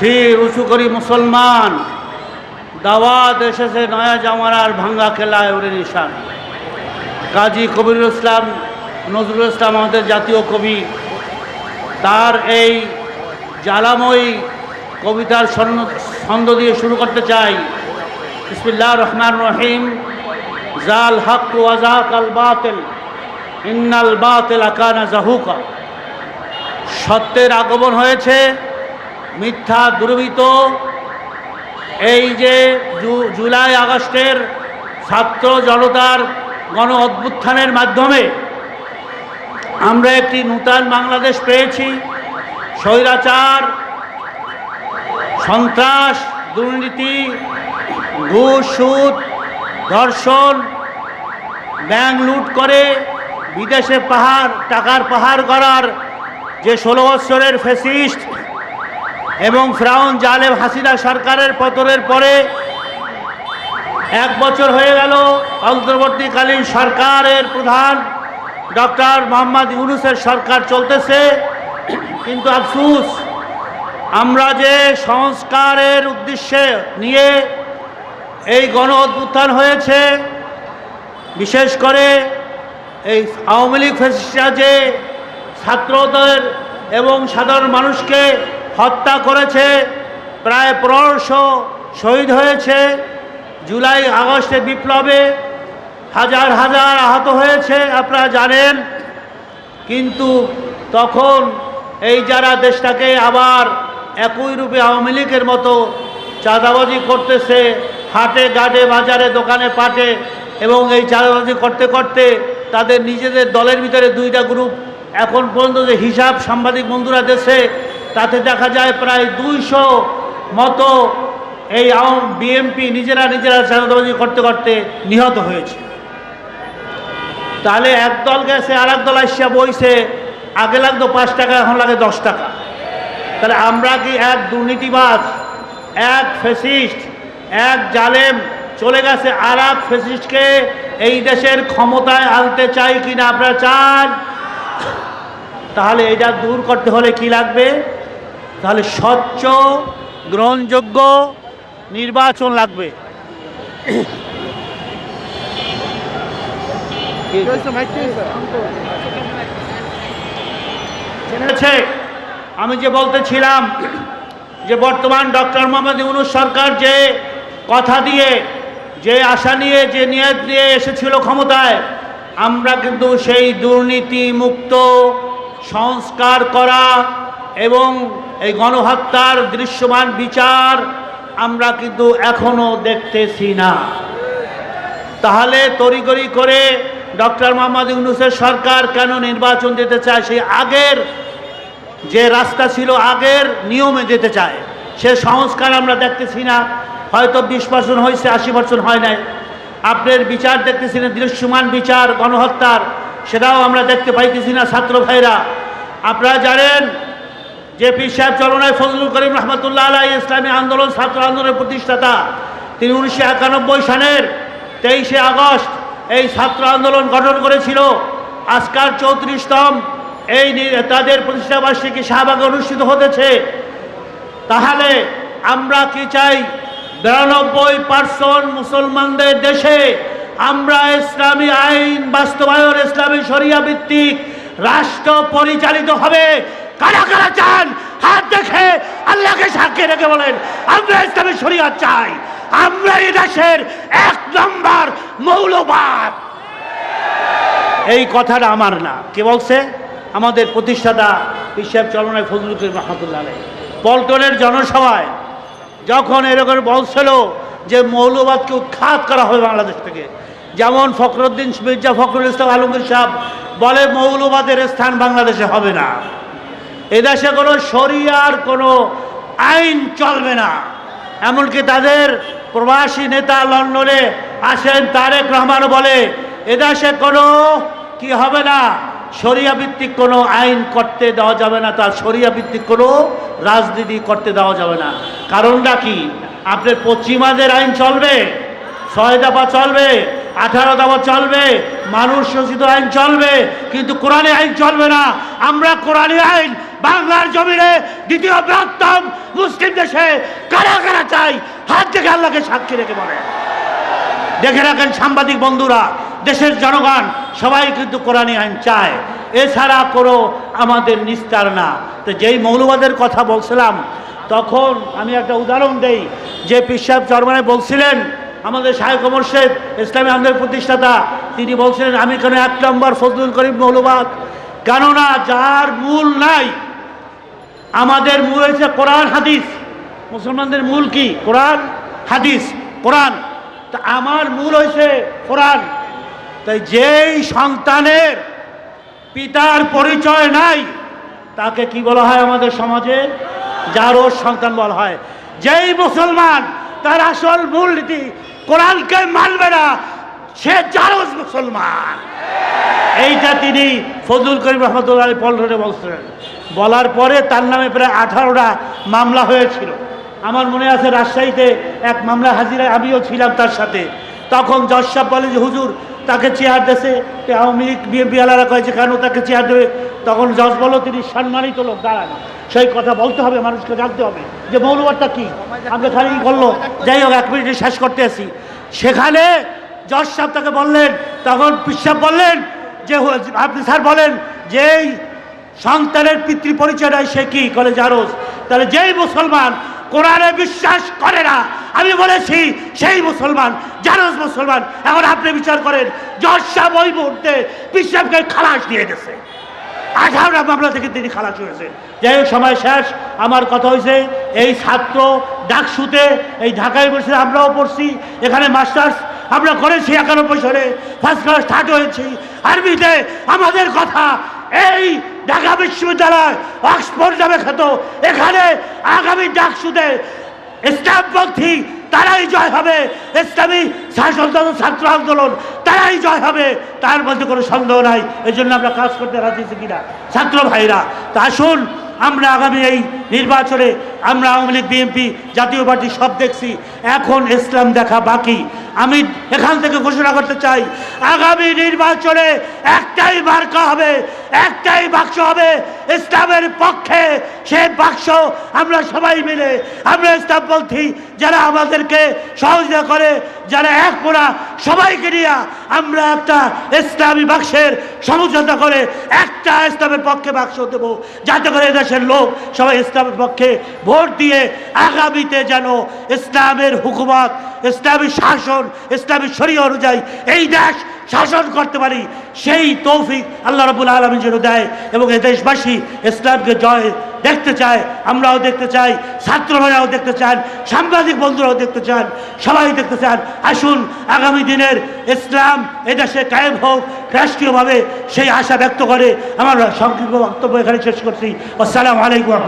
শির উঁচু করি মুসলমান। দাওয়াত এসেছে নয়া জামানার ভাঙ্গা খেলায় ওরে নিশান। কাজী কবিরুল ইসলাম, নজরুল ইসলাম আমাদের জাতীয় কবি। তার এই জ্বালাময়ী কবিতার ছন্দ- দিয়ে শুরু করতে চাই। বিসমিল্লাহ রহমান রহিম। জাল হক ওয়াজাক আল বাতিল। ইন্নাল বাতিল আকানা জাহুকা। সত্যের আগমন হয়েছে। মিথ্যা দুর্বৃত এই যে জুলাই আগস্টের ছাত্র জনতার গণ অভ্যুত্থানের মাধ্যমে আমরা একটি নূতন বাংলাদেশ পেয়েছি। স্বৈরাচার, সন্ত্রাস, দুর্নীতি, ঘুষ, সুদ, ধর্ষণ ব্যাংক লুট করে বিদেশে পাহাড়, টাকার পাহাড় করার যে ষোলো বৎসরের ফেসিস্ট এবং ফ্রাউন জালেম হাসিনা সরকারের পতনের পরে এক বছর হয়ে গেল অন্তর্বর্তীকালীন সরকারের প্রধান ডক্টর মোহাম্মদ ইউনুসের সরকার চলতেছে। কিন্তু আফসুস, আমরা যে সংস্কারের উদ্দেশ্যে নিয়ে এই গণ অভ্যুত্থান হয়েছে, বিশেষ করে এই আওয়ামী লীগ ফেসিস্টরা যে ছাত্রদের এবং সাধারণ মানুষকে হত্যা করেছে। প্রায় পনেরোশো শহীদ হয়েছে। জুলাই, আগস্টে বিপ্লবে হাজার হাজার আহত হয়েছে, আপনারা জানেন। কিন্তু তখন এই যারা দেশটাকে আবার একই রূপে আওয়ামী লীগের মতো চাঁদাবাজি করতেছে, হাটে ঘাটে, বাজারে, দোকানে, পাটে, এবং এই চাঁদাবাজি করতে করতে তাদের নিজেদের দলের ভিতরে দুইটা গ্রুপ এখন পর্যন্ত যে হিসাব সাংবাদিক বন্ধুরা দেশে তাতে দেখা যায় প্রায় দুইশো মতো এই বিএমপি নিজেরা নিজেরা চাঁদাবাজি করতে করতে নিহত হয়েছে। তাহলে এক দল গেছে আর এক দল আসিয়া বইছে, আগে লাগতো পাঁচ টাকা, এখন লাগে দশ টাকা। তাহলে আমরা কি এক দুর্নীতিবাজ, এক ফেসিস্ট এক জালেম চলে গেছে আর এক ফেসিস্টকে এই দেশের ক্ষমতায় আনতে চাই কি না আপনারা চান? তাহলে এটা দূর করতে হলে কি লাগবে? তাহলে স্বচ্ছ, গ্রহণযোগ্য নির্বাচন লাগবে। আমি যে বলতেছিলাম যে বর্তমান ডক্টর মোহাম্মদ ইউনুস সরকার যে কথা দিয়ে, যে আশা নিয়ে, যে নিয়ত নিয়ে এসেছিল ক্ষমতায়, আমরা কিন্তু সেই দুর্নীতি মুক্ত সংস্কার করা এবং এই গণহত্যার দৃশ্যমান বিচার আমরা কিন্তু এখনও দেখতেছি না। তাহলে তড়িগড়ি করে ডক্টর মোহাম্মদ ইউনুসের সরকার কেন নির্বাচন দিতে চায় সেই আগের যে রাস্তা ছিল আগের নিয়মে যেতে চায়, সে সংস্কার আমরা দেখতেছি না। হয়তো বিশ পার্সেন্ট হয়েছে, আশি পার্সেন্ট হয় নাই। আপনার বিচার দেখতেছি না, দৃশ্যমান বিচার, গণহত্যার, সেটাও আমরা দেখতে পাইতেছি না ছাত্র ভাইরা। আপনারা জানেন যে সাহেব চলনায় ফজলুল করিম রহমতুল্লাহ আলাই ইসলামী আন্দোলন, ছাত্র আন্দোলনের প্রতিষ্ঠাতা। তিনি উনিশশো একানব্বই সালের তেইশে আগস্ট এই ছাত্র আন্দোলন গঠন করেছিল। আজকাল চৌত্রিশতম এই তাদের প্রতিষ্ঠাবার্ষিকী শাহবাগে অনুষ্ঠিত হতেছে। তাহলে আমরা কি চাই? বিরানব্বই পার্সেন্ট মুসলমানদের দেশে আমরা ইসলামী আইন, বাস্তবায়ন, ইসলামী শরিয়া ভিত্তিক রাষ্ট্র পরিচালিত হবে। কারা কারা চান? হাত দেখে আল্লাহকে সাক্ষী রেখে বলেন, আমরা ইসলামী শরিয়া চাই। আমরা এই দেশের এক নম্বর মৌলবাদ। এই কথাটা আমার না। কে বলছে? আমাদের প্রতিষ্ঠাতা হিসাব চলনায় ফজলুল রহমতুল্লাহ পল্টনের জনসভায় যখন এরকম বলছিল যে মৌলবাদকে উৎখাত করা হবে বাংলাদেশ থেকে, যেমন ফখরুদ্দিন মির্জা ফখরুল ইসলাম আলমগীর সাহেব বলে, মৌলবাদের স্থান বাংলাদেশে হবে না। এদেশে কোনো শরিয়ার, কোনো আইন চলবে না। এমনকি তাদের প্রবাসী নেতা লন্ডনে আসেন, তারেক রহমান বলে এদেশে কোনো কি হবে না? ভিত্তিক কোনো আইন করতে দেওয়া যাবে না। তার ভিত্তিক কোনো রাজনীতি করতে দেওয়া যাবে না। কারণটা কি? আপনার পশ্চিমাদের আইন চলবে, ছয় দফা চলবে, আঠারো দফা চলবে, মানুষ শোষিত আইন চলবে, কিন্তু কোরআনে আইন চলবে না। আমরা কোরআনে আইন বাংলার জমিনে দ্বিতীয় বৃহত্তম মুসলিম দেশে কারা কারা চাই, হাত থেকে আল্লাহকে সাক্ষী রেখে বলে। দেখে রাখেন সাংবাদিক বন্ধুরা, দেশের জনগণ সবাই কিন্তু কোরআনী আইন চায়। এছাড়া কোনো আমাদের নিস্তার না। তো যেই মৌলবাদের কথা বলছিলাম, তখন আমি একটা উদাহরণ দেই। যে পিসাব চরমানে বলছিলেন, আমাদের শাহেক ওমর শেখ ইসলামী আন্দোলনের প্রতিষ্ঠাতা, তিনি বলছিলেন, আমি কেন এক নম্বর ফজলুল করিম মৌলবাদ? কেননা যার মূল নাই আমাদের মূল হয়েছে কোরআন, হাদিস। মুসলমানদের মূল কি? কোরআন, হাদিস, কোরআন। তা আমার মূল হয়েছে কোরআন। তাই যেই সন্তানের পিতার পরিচয় নাই, তাকে কি বলা হয় আমাদের সমাজে? জারোর সন্তান বলা হয়। যেই মুসলমান, তার আসল মূল নীতি কোরআনকে মানবে না সে জারোজ মুসলমান। এইটা তিনি ফজলুল করিম রহমতুল্লাহ পল্টনে বলছিলেন বলার পরে তার নামে প্রায় আঠারোটা মামলা হয়েছিল। আমার মনে আছে রাজশাহীতে এক মামলা হাজিরায় আমিও ছিলাম তার সাথে। তখন জজ সাহেব বলে যে হুজুর তাকে চেয়ার দেশে আওয়ামী লীগ বিএনপি আলারা কয়েছে কেন তাকে চেয়ার দেবে? তখন জজ বলো তিনি সম্মানিত লোক দাঁড়ান। সেই কথা বলতে হবে মানুষকে জানতে হবে। যে মৌলবাদটা কি? আমরা খালি করল যাই হোক এক মিনিটে শেষ করতে আসি। সেখানে জজ সাহেব তাকে বললেন, তখন পিসাব বললেন যে আপনি স্যার বলেন যে সন্তানের পিতৃ পরিচয় নাই সে কি করে জারোজ তাহলে যেই মুসলমান কোরআনে বিশ্বাস করে না, আমি বলেছি সেই মুসলমান জারোজ মুসলমান, এখন আপনি বিচার করেন, জজ সাহেব ওই মুহূর্তে পিসাবকে খালাস দিয়ে গেছে আঠারোটা মামলা থেকে তিনি খালাস হয়েছে। যাই হোক, সময় শেষ, আমার কথা হয়েছে এই ছাত্র ডাকসুতে, এই ঢাকা ইউনিভার্সিটি আমরাও পড়ছি, এখানে মাস্টার্স আমরা করেছি একানব্বই সালে। ফার্স্ট ক্লাস থার্ড হয়েছি। আরবিতে আমাদের কথা, এই ঢাকা বিশ্ববিদ্যালয় অক্সফোর্ড নামে খ্যাত। এখানে আগামী ডাকসুতে ইসলামপন্থী তারাই জয় হবে। ইসলামী শাসনতন্ত্র ছাত্র আন্দোলন, তারাই জয় হবে। তার মধ্যে কোনো সন্দেহ নাই। এই জন্য আমরা কাজ করতে রাজি কিনা? ছাত্র ভাইরা, তা আসুন আমরা আগামী এই নির্বাচনে আমরা আওয়ামী লীগ, বিএনপি জাতীয় পার্টি সব দেখছি। এখন ইসলাম দেখা বাকি। আমি এখান থেকে ঘোষণা করতে চাই, আগামী নির্বাচনে একটাই মার্কা হবে, একটাই বাক্স হবে, ইসলামের পক্ষে সে বাক্স আমরা সবাই মিলে, আমরা ইসলামপন্থী যারা আমাদেরকে সহযোগিতা করে, যারা এক মোড়া সবাইকে নিয়ে আমরা একটা ইসলামী বাক্সের সমঝোতা করে একটা ইসলামের পক্ষে বাক্স দেব, যাতে করে দেশের লোক সবাই ইসলামের পক্ষে ভোট দিয়ে আগামীতে যেন ইসলামের হুকুমত, ইসলামী শাসন, ইসলামী শরীয় অনুযায়ী এই দেশ শাসন করতে পারি, সেই তৌফিক আল্লাহ রবুল আলমী যেন দেয় এবং এ দেশবাসী ইসলামকে জয় দেখতে চায়, আমরাও দেখতে চাই, ছাত্র ভাইরাও দেখতে চান, সাংবাদিক বন্ধুরাও দেখতে চান, সবাই দেখতে চান আসুন, আগামী দিনের ইসলাম এদেশে কায়েম হোক, রাষ্ট্রীয়ভাবে সেই আশা ব্যক্ত করে আমার সংক্ষিপ্ত বক্তব্য এখানে শেষ করছি আসসালামু আলাইকুম।